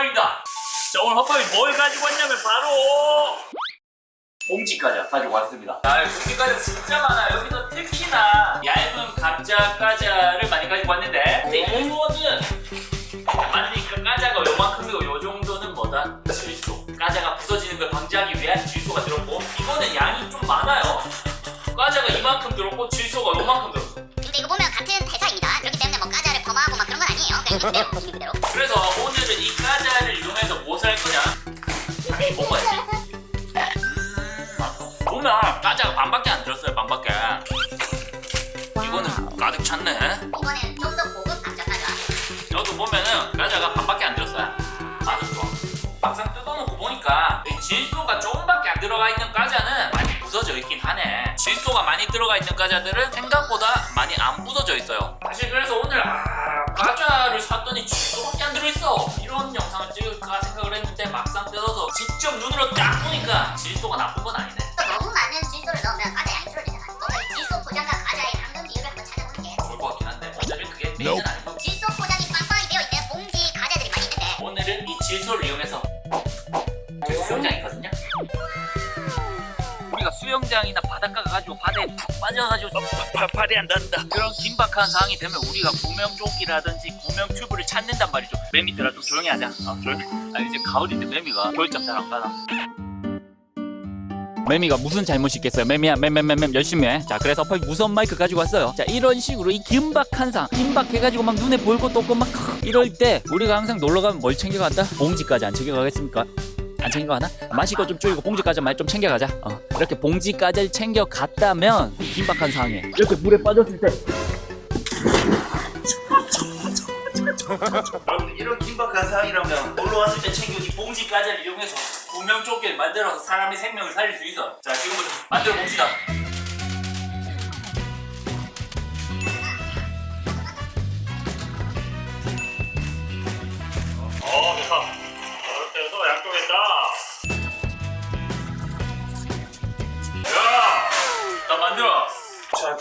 허파입니다. 자 오늘 허파이 뭘 가지고 왔냐면 바로 봉지 과자 가지고 왔습니다. 아 봉지 과자 진짜 많아. 여기서 특히나 얇은 감자 과자를 많이 가지고 왔는데 근데 이거는 그냥 그대로. 그래서 오늘은 이 과자를 이용해서 무엇을 할 거냐? 먹어야지. 음, 맛있어. 보면 과자가 반밖에 안 들었어요, 반밖에. 이거는 가득 찼네. 이번에는 좀더 고급 감자 과자. 여기 보면은 과자가 반밖에 안 들었어요. 맛은 좋아. 막상 뜯어놓고 보니까 이 질소가 조금밖에 안 들어가 있는 과자는 많이 부서져 있긴 하네. 질소가 많이 들어가 있는 과자들은 생각보다 많이 안 부서져 있어요. 사실 그래서 오늘 아, 과자를 샀더니 질소밖에 안 들어있어. 이런 영상을 찍을까 생각을 했는데 막상 뜯어서 직접 눈으로 딱 보니까 질소가 나쁜 건 아니네. 또 너무 많은 질소를 넣으면 과자 양이 줄어들잖아. 뭔가 이 질소 포장과 과자의 감정 비율을 한번 찾아보는 게 좋을 것 같긴 한데 오늘은 그게 메인은 아니고 질소 포장이 빵빵히 되어 있는 봉지 과자들이 많이 있는데 오늘은 이 질소를 이용해서. 우리가 수영장이나 바닷가 가가지고 바다에 푹 빠져가지고 닿는다. 그런 긴박한 상황이 되면 우리가 구명조끼라든지 구명튜브를 찾는단 말이죠. 매미들아 좀 조용히 하자. 어, 조용히. 아 이제 가을인데 매미가 겨울잠 잘 안 가나? 매미가 무슨 잘못이 있겠어요? 매미야 맴맴맴맴 열심히 해자 그래서 펄 무선 마이크 가지고 왔어요. 자 이런 식으로 이 긴박한 상 긴박해가지고 막 눈에 보일 것도 없고 막 이럴 때 우리가 항상 놀러 가면 뭘 챙겨간다? 봉지까지 안 챙겨가겠습니까 안 챙겨가나? 마실 거좀 줄이고 봉지까지 말좀 챙겨가자. 어. 이렇게 봉지까지를 챙겨갔다면 긴박한 상황에 이렇게 물에 빠졌을 때 여러분 이런 긴박한 상황이라면 놀러 왔을 때 챙겨온 이 봉지 까지를 이용해서 구명 조끼를 만들어서 사람의 생명을 살릴 수 있어. 자 지금부터 만들어 봅시다.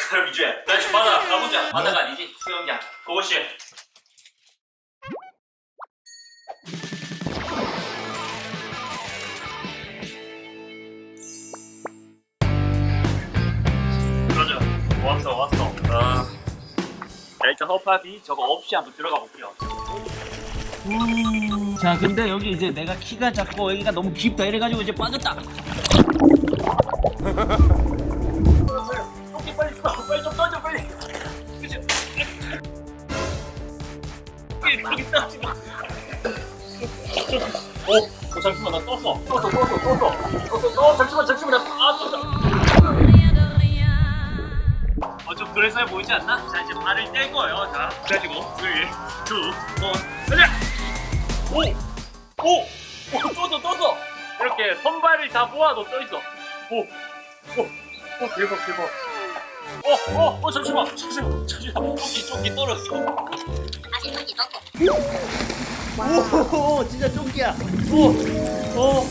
그럼 이제 다시 바다 가보자. 바다가 아니지 수영장. 고고씨. 그러죠. 왔어, 왔어. 아, 자, 일단 허팝이 저거 없이 한번 들어가 볼게요. 자 근데 여기 이제 내가 키가 작고 여기가 너무 깊다 이래가지고 이제 빠졌다 빨리 좀 던져 빨리 여기 여기 떠지 마 오, 어, 잠시만 나 떴어 떴어 떴어 떴어 떴어 어 잠시만 잠시만 나아 떴어 어좀 그래서 보이지 않나? 자 이제 발을 뗄 거예요 자 그래가지고 3, 2, 1 가자 오! 오! 오! 떠서 떠서! 이렇게 선발을 다 모아도 떠 있어 오! 오! 오 대박 대박 어! 어! 어 잠시만 잠시만 잠시만 조끼 조끼 떨어졌어 다시 손이 넣고 오! 진짜 조끼야 오! 오!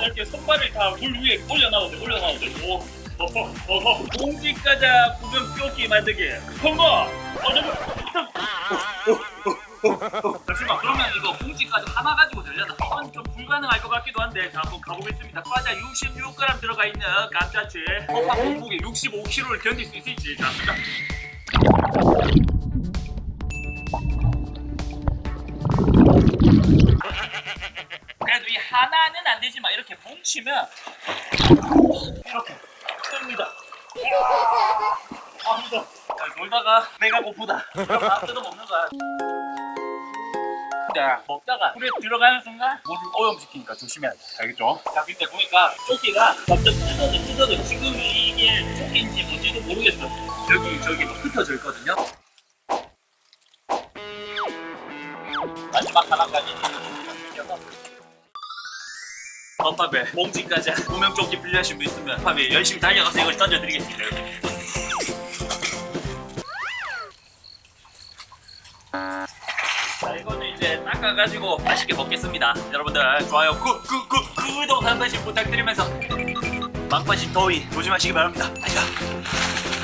이렇게 선발을 다 물 위에 올려놔도 돼 올려놔도 돼 오! 어허 어허 공지과자 구경 조끼 만들기 성공! 어 잠깐 잠시만 그러면 이거 봉지까지 하나 가지고 되려나? 좀 불가능할 것 같기도 한데 자 한번 가보겠습니다. 과자 66g 들어가 있는 감자칩 허파 공복에 65kg를 견딜 수 있을지. 자 가자 그래도 이 하나는 안 되지만 이렇게 뭉치면 이렇게 뜹니다. 아 놀다가 배가 고프다. 다 뜯어 먹는 거야 자, 먹다가 물에 들어가는 순간 물을 오염시키니까 조심해야 돼. 알겠죠? 자, 근데 보니까 조끼가 갑자기 찢어져, 찢어져. 지금 이게 조끼인지 뭔지도 모르겠어. 여기, 저기 막 흩어져 있거든요. 마지막 하나까지. 컵밥에 몽지까지 구명조끼 빌려하신 분 있으면 컵밥에 열심히 달려가서 이걸 던져드리겠습니다. 여러분. 이제 닦아가지고 맛있게 먹겠습니다. 여러분들 좋아요, 구, 구, 구, 구독 한 번씩 부탁드리면서 막바지 더위 조심하시기 바랍니다. 안녕.